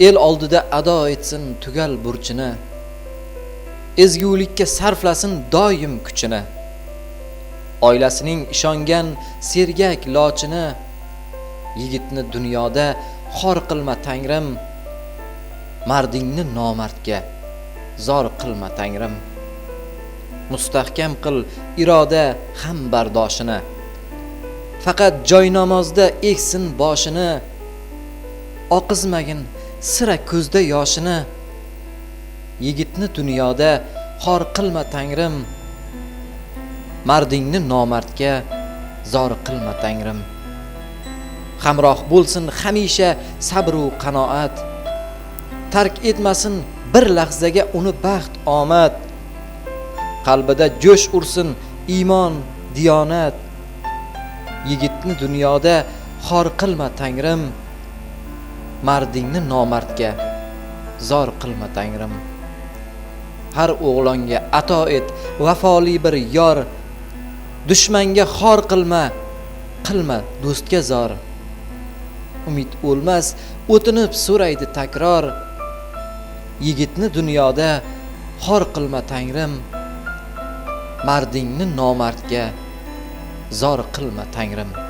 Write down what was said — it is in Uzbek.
el oldida ado etsin tugal burchini. Ezgulikka sarflasin doim kuchini. Oilasining ishongan sergak lochini. Yigitni dunyoda xor qilma tangrim. Mardingni nomardga zor qilma tangrim. Mustahkam qil iroda ham bardoshini faqat joy namozda eksin boshini. Oqizmagin sira ko'zda yoshini yigitni dunyoda xor qilma tangrim mardingni nomardga zor qilma tangrim. Hamroh bo'lsin hamisha sabru qanoat tark etmasin bir lahzaga uni baxt omad. Qalbida jo'sh ursin iymon diyonat yigitni dunyoda xor qilma tangrim. Mardingni nomardga zor qilma tangrim. Har o'g'longa ato et vafoli bir yor. Dushmanga xor qilma qilma do'stga zor. Umid o'lmas o'tinib so'raydi takror. Yigitni dunyoda xor qilma tangrim. Mardingni nomardga zor qilma tangrim.